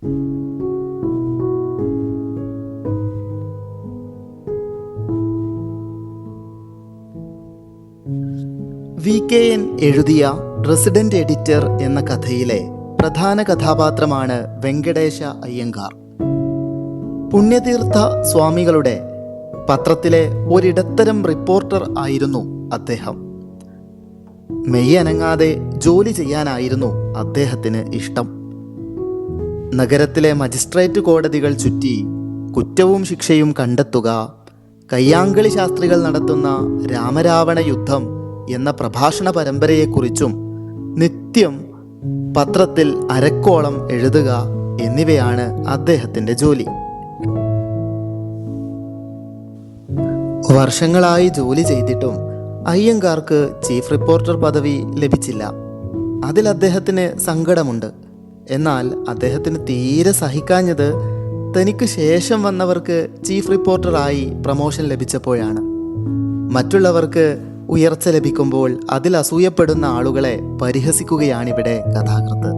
V K N എഴുതിയ resident editor എന്ന കഥയിലെ പ്രധാന കഥാപാത്രമാണ് വെങ്കടേശ അയ്യങ്കാർ. പുണ്യതീർത്ഥ സ്വാമികളുടെ പത്രത്തിലെ ഒരിടത്തരം റിപ്പോർട്ടർ ആയിരുന്നു അദ്ദേഹം. മെയ് അനങ്ങാതെ ജോലി ചെയ്യാനായിരുന്നു അദ്ദേഹത്തിന് ഇഷ്ടം. നഗരത്തിലെ മജിസ്ട്രേറ്റ് കോടതികൾ ചുറ്റി കുറ്റവും ശിക്ഷയും കണ്ടെത്തുക കയ്യാങ്കളി ശാസ്ത്രികൾ നടത്തുന്ന രാമരാവണ യുദ്ധം എന്ന പ്രഭാഷണ പരമ്പരയെക്കുറിച്ചും നിത്യം പത്രത്തിൽ അരക്കോളം എഴുതുക എന്നിവയാണ് അദ്ദേഹത്തിന്റെ ജോലി. വർഷങ്ങളായി ജോലി ചെയ്തിട്ടും അയ്യങ്കാർക്ക് ചീഫ് റിപ്പോർട്ടർ പദവി ലഭിച്ചില്ല. അതിൽ അദ്ദേഹത്തിന് സങ്കടമുണ്ട്. എന്നാൽ അദ്ദേഹത്തിന് തീരെ സഹിക്കാഞ്ഞത് തനിക്ക് ശേഷം വന്നവർക്ക് ചീഫ് റിപ്പോർട്ടറായി പ്രമോഷൻ ലഭിച്ചപ്പോഴാണ്. മറ്റുള്ളവർക്ക് ഉയർച്ച ലഭിക്കുമ്പോൾ അതിൽ അസൂയപ്പെടുന്ന ആളുകളെ പരിഹസിക്കുകയാണിവിടെ കഥാകൃത്ത്.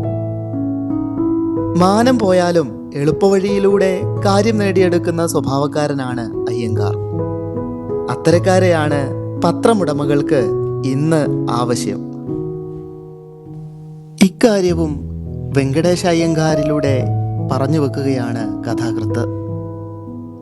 മാനം പോയാലും എളുപ്പവഴിയിലൂടെ കാര്യം നേടിയെടുക്കുന്ന സ്വഭാവക്കാരനാണ് അയ്യങ്കാർ. അത്തരക്കാരെയാണ് പത്രമുടമകൾക്ക് ഇന്ന് ആവശ്യം. ഇക്കാര്യവും വെങ്കടേശ അയ്യങ്കാരിലൂടെ പറഞ്ഞു വെക്കുകയാണ് കഥാകൃത്ത്.